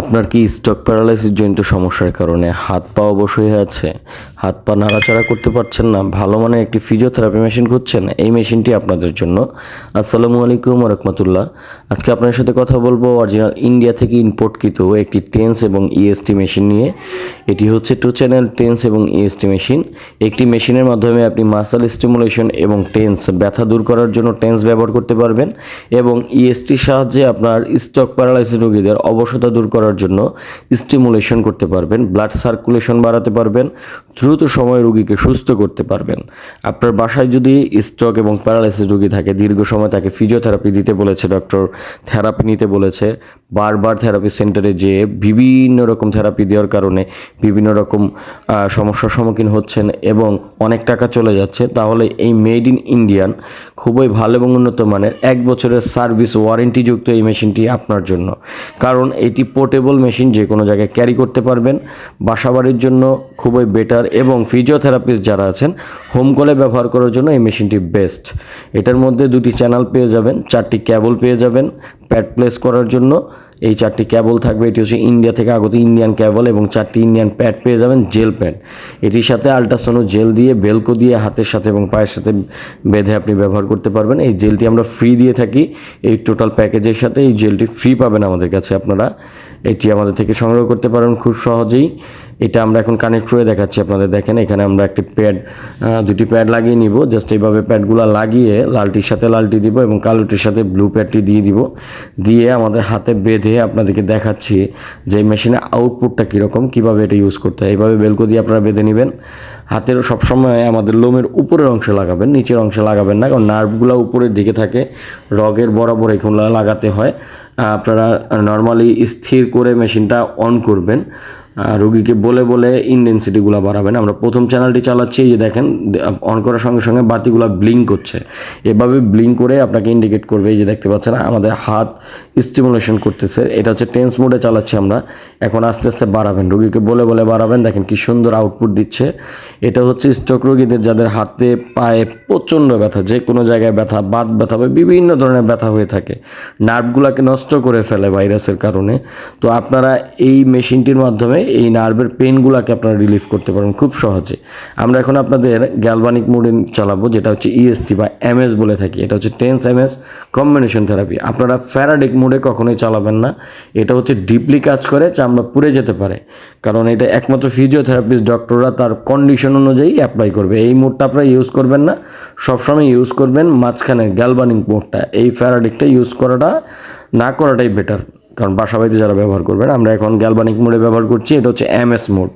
আপনার কি stock paralysis জনিত সমস্যার কারণে হাত পা অবশ হয়ে আছে? হাত পা নাড়াচাড়া করতে পারছেন না, ভালো মানের একটি ফিজিওথেরাপি মেশিন খুঁজছেন, এই মেশিনটি আপনাদের জন্য। আসসালামু আলাইকুম রহমতুল্লাহ। আজকে আপনার সাথে কথা বলব অরিজিনাল ইন্ডিয়া থেকে ইম্পোর্টকৃত একটি টেন্স এবং ইএসটি মেশিন নিয়ে। এটি হচ্ছে টু চ্যানেল টেন্স এবং ইএসটি মেশিন একটি মেশিনের মাধ্যমে আপনি মাসাল স্টিমুলেশন এবং টেন্স, ব্যথা দূর করার জন্য টেন্স ব্যবহার করতে পারবেন এবং ইএসটির সাহায্যে আপনার স্টক প্যারালাইসিস রোগীদের অবসতা দূর করার জন্য স্টিমুলেশন করতে পারবেন ব্লাড সার্কুলেশন বাড়াতে পারবেন, দ্রুত সময় রোগীকে সুস্থ করতে পারবেন। আপনার বাসায় যদি স্ট্রোক এবং প্যারালাইসিস রোগী থাকে, দীর্ঘ সময় তাকে ফিজিওথেরাপি দিতে বলেছে ডক্টর থেরাপি নিতে বলেছে, বারবার থেরাপি সেন্টারে যেয়ে বিভিন্ন রকম থেরাপি দেওয়ার কারণে বিভিন্ন রকম সমস্যার সম্মুখীন হচ্ছেন এবং অনেক টাকা চলে যাচ্ছে, তাহলে এই মেড ইন ইন্ডিয়ান খুবই ভালো এবং উন্নত মানের এক বছরের সার্ভিস ওয়ারেন্টিযুক্ত এই মেশিনটি আপনার জন্য। কারণ এটি পোর্টেবল মেশিন যে কোনো জায়গায় ক্যারি করতে পারবেন। বাসাবাড়ির জন্য খুবই বেটার এবং ফিজিওথেরাপিস্ট যারা আছেন হোম কলে ব্যবহার করার জন্য এই মেশিনটি বেস্ট এটার মধ্যে দুটি চ্যানেল পেয়ে যাবেন, চারটি ক্যাবল পেয়ে যাবেন প্যাড প্লেস করার জন্য। এই চারটি ক্যাবল থাকবে। এটি হচ্ছে ইন্ডিয়া থেকে আগত ইন্ডিয়ান ক্যাবল এবং চারটি ইন্ডিয়ান প্যাড পেয়ে যাবেন জেল প্যাড এটির সাথে আল্ট্রাসোনো জেল দিয়ে বেলকো দিয়ে, হাতের সাথে এবং পায়ের সাথে বেঁধে আপনি ব্যবহার করতে পারবেন। এই জেলটি আমরা ফ্রি দিয়ে থাকি। এই টোটাল প্যাকেজের সাথে এই জেলটি ফ্রি পাবেন আমাদের কাছে আপনারা। এটি আমাদের থেকে সংগ্রহ করতে পারেন খুব সহজেই। এটা আমরা এখন কানেক্ট করে দেখাচ্ছি আপনাদের, দেখেন এখানে আমরা একটি প্যাড দুটি প্যাড লাগিয়ে নিব। জাস্ট এইভাবে প্যাডগুলো লাগিয়ে লালটির সাথে লালটি দিব এবং কালোটির সাথে ব্লু প্যাডটি দিয়ে দিব। দিয়ে আমাদের হাতে বেঁধে আপনাদেরকে দেখাচ্ছি যে মেশিনের আউটপুটটা কীরকম, কীভাবে এটা ইউজ করতে হয়। এইভাবে বেলকো দিয়ে আপনারা বেঁধে নেবেন। হাতের সবসময় আমাদের লোমের উপরের অংশে লাগাবেন, নিচের অংশে লাগাবেন না, কারণ নার্ভগুলো উপরের দিকে থাকে, রগের বরাবর এগুলো লাগাতে হয়। আপনারা নর্মালি স্থির করে মেশিনটা অন করবেন। রোগীকে বলে বলে ইনডেন্সিটিগুলো বাড়াবেন আমরা প্রথম চ্যানেলটি চালাচ্ছি, এই যে দেখেন অন করার সঙ্গে সঙ্গে বাতিগুলো ব্লিঙ্ক করছে। এভাবে ব্লিঙ্ক করে আপনাকে ইন্ডিকেট করবে, এই যে দেখতে পাচ্ছেন, আমাদের হাত স্টিমুলেশন করতেছে। এটা হচ্ছে টেন্স মোডে চালাচ্ছি আমরা। এখন আস্তে আস্তে বাড়াবেন, রোগীকে বলে বলে বাড়াবেন। দেখেন কি সুন্দর আউটপুট দিচ্ছে। এটা হচ্ছে স্ট্রোক রোগীদের, যাদের হাতে, পায়ে প্রচণ্ড ব্যথা, যে কোনো জায়গায় ব্যথা, বাত ব্যথা বা বিভিন্ন ধরনের ব্যথা হয়ে থাকে। নার্ভগুলোকে নষ্ট করে ফেলে ভাইরাসের কারণে। তো আপনারা এই মেশিনটির মাধ্যমে এই নার্ভের পেনগুলোকে আপনারা রিলিফ করতে পারেন খুব সহজে। আমরা এখন আপনাদের গ্যালভানিক মোডে চালাবো, যেটা হচ্ছে ইএসটি বা এমএস বলে থাকি। এটা হচ্ছে টেন্স এমএস কম্বিনেশন থেরাপি আপনারা ফ্যারাডিক মোডে কখনোই চালাবেন না। এটা হচ্ছে ডিপলি কাজ করে চামড়া পুড়ে যেতে পারে। কারণ এটা একমাত্র ফিজিওথেরাপিস্ট ডক্টররা তার কন্ডিশন অনুযায়ী অ্যাপ্লাই করবে। এই মোডটা আপনারা ইউজ করবেন না। সবসময় ইউজ করবেন মাঝখানে গ্যালভানিক মোডটা এই ফ্যারাডিকটা ইউজ করাটা, না করাটাই বেটার কারণ বাসা বাড়িতে যারা ব্যবহার করবেন আমরা এখন গ্যালবানিক মোডে ব্যবহার করছি, এটা হচ্ছে এমএস মোড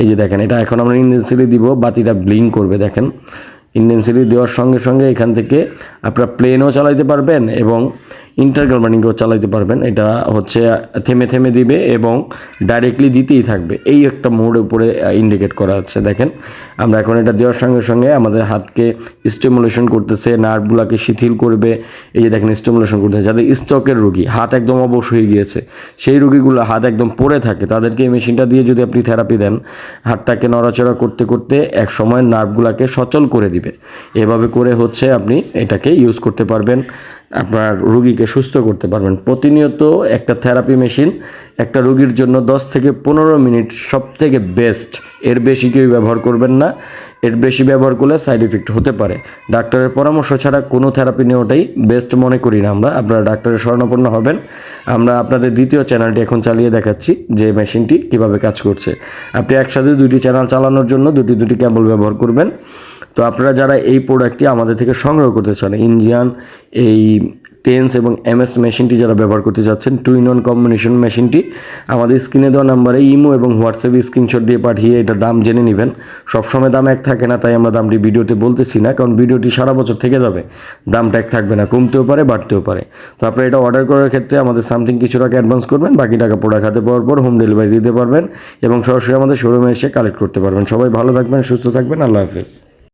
এই যে দেখেন, এটা এখন আমরা ইন্টেন্সিটি দিব বাতিটা ব্লিং করবে, দেখেন। ইন্টেন্সিটি দেওয়ার সঙ্গে সঙ্গে এখান থেকে আপনারা প্লেনও চালাইতে পারবেন এবং ইন্টার গ্যালবানিকও চালাইতে পারবেন। এটা হচ্ছে থেমে থেমে দিবে এবং ডাইরেক্টলি দিতেই থাকবে। এই একটা মোড উপরে ইন্ডিকেট করা আছে। দেখেন, আমরা এখন এটা দেওয়ার সঙ্গে সঙ্গে আমাদের হাতকে স্টিমুলেশন করতেছে নার্ভগুলোকে শিথিল করবে। এই যে দেখেন স্টিমুলেশন করতেছে। যাদের স্টকের রুগী, হাত একদম অবশ হয়ে গিয়েছে, সেই রুগীগুলো হাত একদম পড়ে থাকে। তাদেরকে এই মেশিনটা দিয়ে যদি আপনি থেরাপি দেন, হাতটাকে নড়াচড়া করতে করতে এক সময় নার্ভগুলোকে সচল করে দিবে। এভাবে করে হচ্ছে আপনি এটাকে ইউজ করতে পারবেন। আপনার রুগীকে সুস্থ করতে পারবেন। প্রতিনিয়ত একটা থেরাপি মেশিন একটা রুগীর জন্য 10 থেকে পনেরো মিনিট সব থেকে বেস্ট। এর বেশি কেউ ব্যবহার করবেন না। এর বেশি ব্যবহার করলে সাইড এফেক্ট হতে পারে। ডাক্তারের পরামর্শ ছাড়া কোনো থেরাপি নেওয়াটাই বেস্ট মনে করি না আমরা। আপনারা ডাক্তারের শরণাপন্ন হবেন। আমরা আপনাদের দ্বিতীয় চ্যানেলটি এখন চালিয়ে দেখাচ্ছি যে মেশিনটি কীভাবে কাজ করছে। আপনি একসাথে দুটি চ্যানেল চালানোর জন্য দুটি দুটি কেবল ব্যবহার করবেন। তো আপনারা যারা এই প্রোডাক্টটি আমাদের থেকে সংগ্রহ করতে চান ইন্ডিয়ান এই টেন্স এবং এমএস মেশিনটি যারা ব্যবহার করতে চাচ্ছেন টু ইন ওয়ান কম্বিনেশন মেশিনটি আমাদের স্ক্রিনে দেওয়া নাম্বারে ইমো এবং হোয়াটসঅ্যাপে স্ক্রিনশট দিয়ে পাঠিয়ে এটা দাম জেনে নেবেন। সবসময় দাম এক থাকে না, তাই আমরা দামটি ভিডিওতে বলতেছি না, কারণ ভিডিওটি সারা বছর থেকে যাবে। দামটা এক থাকবে না, কমতেও পারে, বাড়তেও পারে। তো আপনারা এটা অর্ডার করার ক্ষেত্রে আমাদের সামথিং কিছু টাকা অ্যাডভান্স করবেন, বাকি টাকা প্রোডাক্ট হাতে পাওয়ার পর হোম ডেলিভারি দিতে পারবেন এবং সরাসরি আমাদের শোরুমে এসে কালেক্ট করতে পারবেন। সবাই ভালো থাকবেন, সুস্থ থাকবেন, আল্লাহ হাফেজ।